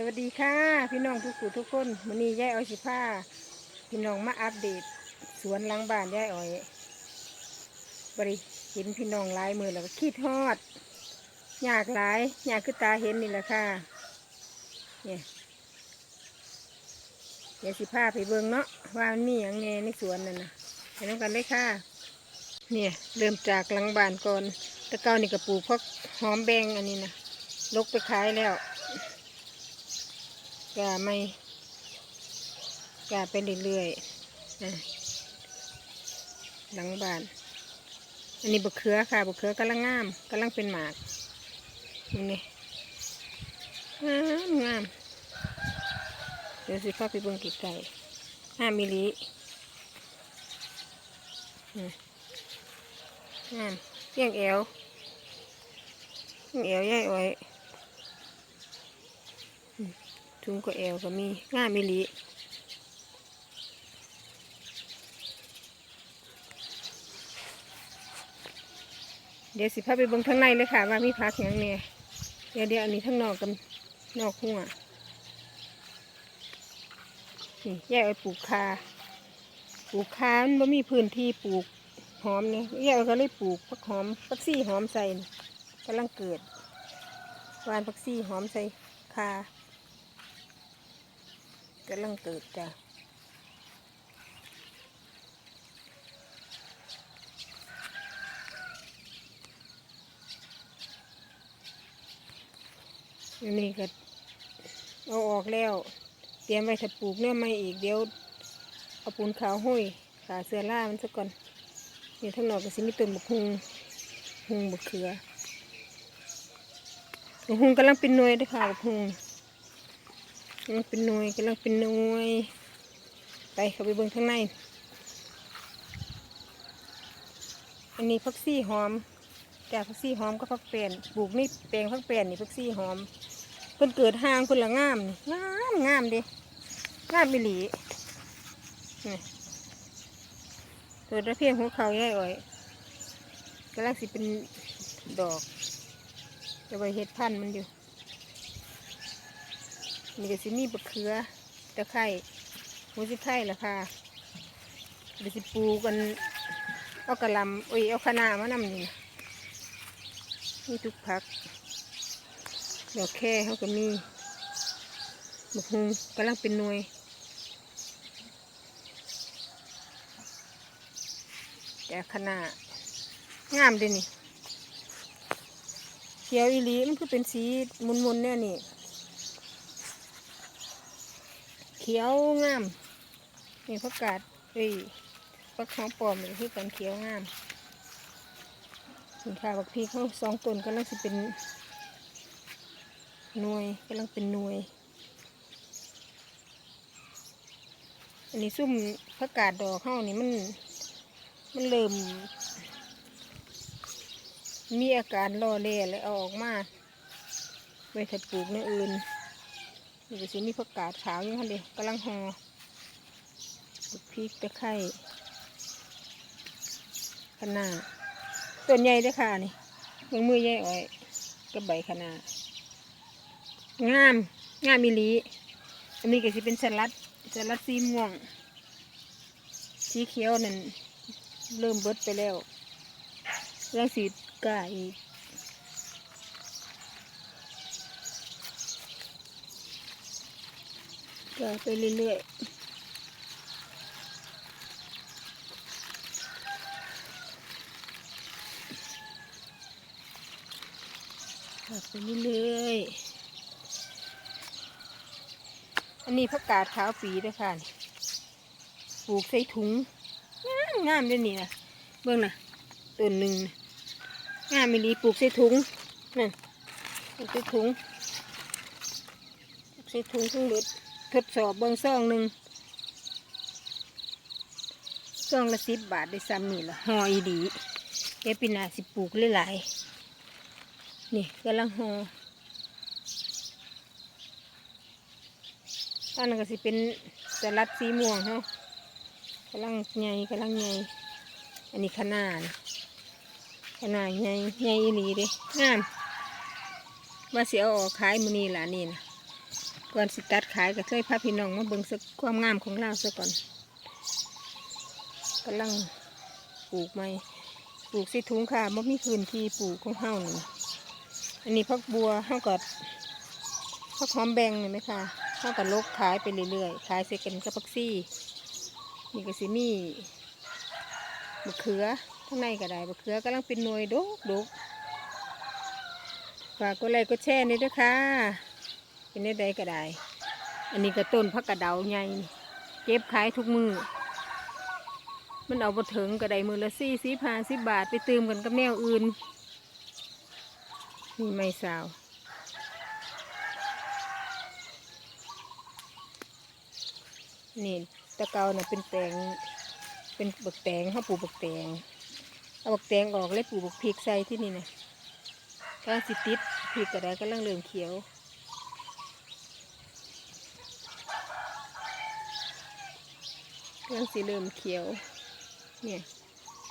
สวัสดีค่ะ พี่น้องทุกผู้ทุกคนวันนี้ยายอ้อยสิผ้าพี่น้องมาอัปเดต สวนหลังบ้านยายอ้อยบริเห็นพี่น้องหลายมือแล้วก็คิดฮอดอยากหลายอยากคือตาเห็นนี่แหละค่ะเนี่ยเดี๋ยสิผ้าไปเบิ่งเนาะว่ามันมีอย่างแน่ในสวนนั่นนะไปน้องกันเลยค่ะ เนี่ยเริ่มจากหลังบ้านก่อนตะเก้านี่ก็ปลูกพวกหอมแบงอันนี้นะลกไปขายแล้ว กาไม่กาไปเรื่อยๆนะหลังบ้าน อันนี้บะเขือค่ะบะเขือกำลังงามกำลังเป็นหมากนี่งามงามเดี๋ยวสิเข้าไปเบิ่งไก่ห้ามิลลิงามเพียงเอวเพียงเอวใหญ่ไว้อื มถุงก็เอวก็มีง่ามมิลีเดี๋ยวสิพาไปเบิ่งข้างในเลยค่ะ ว่ามีพักอย่างเนี่ยเดี๋ยวเดี๋ยวอันนี้ทั้งนอกกับนอกหัวนี่แยกไว้ปลูกคาปลูกคามันไม่มีพื้นที่ปลูกหอมเนี่ยแยกก็เลยปลูกผักหอมผักซี่หอมใส่กำลังเกิดหวานผักซี่หอมใส่คา กำลังเกิดจ้ะอันนี้ก็เอาออกแล้ว เตรียมไว้ถ้าปลูกเนี่ยไม่อีกเดี๋ยวเอาปูนขาวห้อยขาเสือล่ามันซะก่อนนี่ทั้งนอกก็สิมีต้นบกฮุงฮุงบกเขือบักฮุงกำลังเป็นหน่วยด้วยค่ะบกฮุง กำลังเป็นหน่วยกำลังเป็นหน่วย ไปเข้าไปเบิ่งข้างใน อันนี้พักซี่หอมจากพักซี่หอมก็พักเปลี่ยนปลูกนี่แปลงพักเปลี่ยนนี่พักซี่หอมเพิ่นเกิดห่างคนละงามนี่งามงามดิงามบิหลีนี่เกิดระเพียงหัวเขาใหญ่อ่อยกำลังสิเป็นดอกจะไปเห็ดพันธุ์มันอยู่ มีก็สิมีบะเขือตะไคร้หัวสิไข่ละค่ะเดี๋ยวสิปูกันเอากระลำโอ้ยเอาคะน้ามานำนี่นะมีทุกผักดอกแค่เขาก็มีบะฮุงกำลังเป็นหน่วยแต่ขนาดงามเด้วยนี่เขียวอีลีมันคือเป็นสีมุนๆเนี่ยนี่ เขียวงามนี่ผักกาดเอ้ยผักหอมปลอมเลยคือกันเขียวงามสินค้าบักพีเขาสองต้นกำลังสิเป็นหน่วยกำลังเป็นหน่วย อันนี้ซุ่มผักกาดดอกเข้านี่มันมันเริ่ม มีอาการรอเล่เลยเอาออกมาไว้ถ้าปลูกในอื่น นี่ก็สิมีผักกาดขาวอยู่ค่ะเดียวกำลังหอปลูกพริกตะไคร้คะน้าต้นใหญ่ด้วยค่ะนี่มือมือใหญ่อ้อยกับใบคะน้างาม งามมิลีอันนี้ก็สิเป็นสลัดสลัดสีม่วง สีเขียวนั่นเริ่มเบิดไปแล้วเรื่องสีกาอีก กาไปเรื่อยๆกาไปเรื่อยๆ อันนี้ผักกาดขาวปีด้วยค่ะนี่ปลูกใส่ถุง งามงามเด้วยนี่นะเบิ่งนะต้นหนึ่งนะงามไม่ดีปลูกใส่ถุง นั่น ปลูกใส่ถุง ปลูกใส่ถุงทั้งหมด ทดสอบเบิ่งซองหนึ่งซองละสิบบาทได้ซ้ำนี่ละห่ออีดีเดี๋ยวปีนาสิปลูกหลายๆนี่กำลังห่ออันนั้นก็สิเป็นสลัดสีม่วงเนาะกำลังใหญ่กำลังใหญ่อันนี้ขนาดขนาดใหญ่ใหญ่อีหลีเด้งามว่าเสียออกขายมือนี่ล่ะนี่นะ ก่อนสิตัดขายก็เคยพาพี่น้องมาเบิ่งสักความงามของเราซะก่อนกำลังปลูกไม้ปลูกสิถุงค่ะมันมีพื้นที่ปลูกของเฮาหนี่อันนี้พักบัวเฮาก็พักหอมแบงเห็นไหมคะเฮาก็ลกขายไปเรื่อยๆขายเสร็จกันกับพักซี่นี่ก็สิมีมะเขือข้างในก็ได้มะเขือกำลังเป็นหน่วยดกดกฝากกดไลค์กดแชร์นี่ด้วยค่ะ เป็นได้ใดก็ได้ อันนี้ก็ต้นพักกระเดาใหญ่เก็บขายทุกมือ มันเอาไปถึงก็ได้มือละสี่สิบห้าสิบบาทไปตืมกันกับแนวอื่นนี่ไม่สาวนี่ตะเกาเนี่ยเป็นแตงเป็นบักแตงเขาปลูกบักแตงเอาบักแตงออกเลยปลูกบักพริกใส่ที่นี่นะกำลังสิติดพริกกระไดกำลังเริ่มเขียว กำลังสิเริ่มเขียว เนี่ย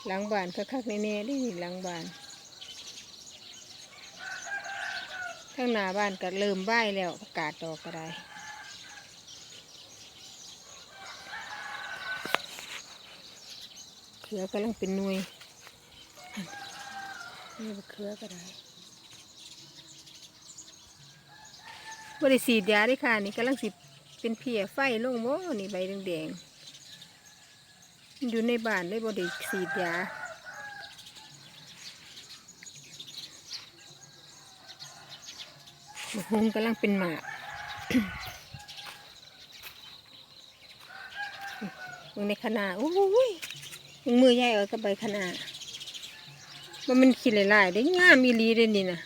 หลังบานคักๆแน่ๆได้นี่หลังบานข้างหน้าบ้านก็เริ่มใบแล้วประกาศดอกก็ได้เขือกำลังเป็นน่วยนี่เขือก็ได้บริสีดยาเด้ค่ะนี่กำลังสิเป็นเพียไฟลงโมนี่ใบแดงๆ อยู่ในบ้านได้บริสีดยาบักฮงกำลังเป็นหมากมึงในขนาโอ้ยมึงมือใหญ่เออกับใบขนามันมันขี้หลายๆได้งามอีลีเด้นี่นะ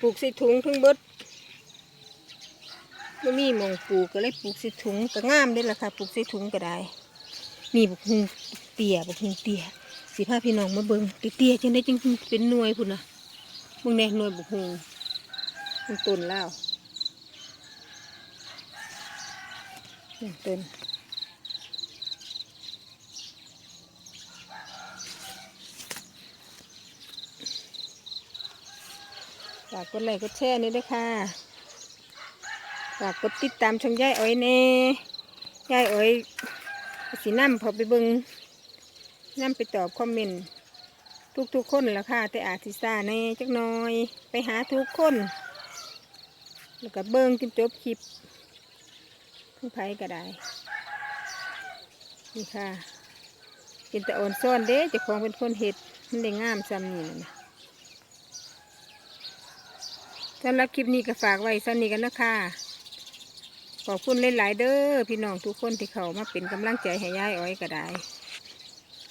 ปลูกใส่ถุงทั้งเบิดมันมีมองปลูกก็เลยปลูกใส่ถุงก็งามเด้ละค่ะปลูกใส่ถุงก็ได้ นี่บุกฮุงเตี้ยบุกฮุงเตี้ยสิพาพี่น้องมาเบิ่งเตี้ยจังได้จังเป็นหน่วยพุ่นนะมึงแน่หน่วยบุกฮุงมันต้นแล้วนี่ต้นฝากกดไลค์กดแชร์นี่ด้วยค่ะ ฝากกดติดตามช่องย่ายอ้อยเน่ย่ายอ้อย สีน้ำพอไปเบิงน้ำไปตอบคอมเมนต์ทุกๆคนละค่ะ แต่อาจสิซาแน่จักน่อย ไปหาทุกคน แล้วก็เบิงจนจบคลิปทั้งไผก็ได้ นี่ค่ะเป็นแต่อ่อนซ่อนเด้จะของเป็นคนเห็ด มันได้งามซ้ำนี่นะสำหรับคลิปนี้ก็ฝากไว้สนนี้กันนะคะ ขอบคุณหลายๆเด้อพี่น้องทุกคนที่เขามาเป็นกำลังใจให้ยายอ้อยก็ได้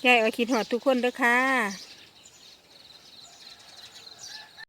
ยายอ้อยคิดหอดทุกคนเด้อค่ะ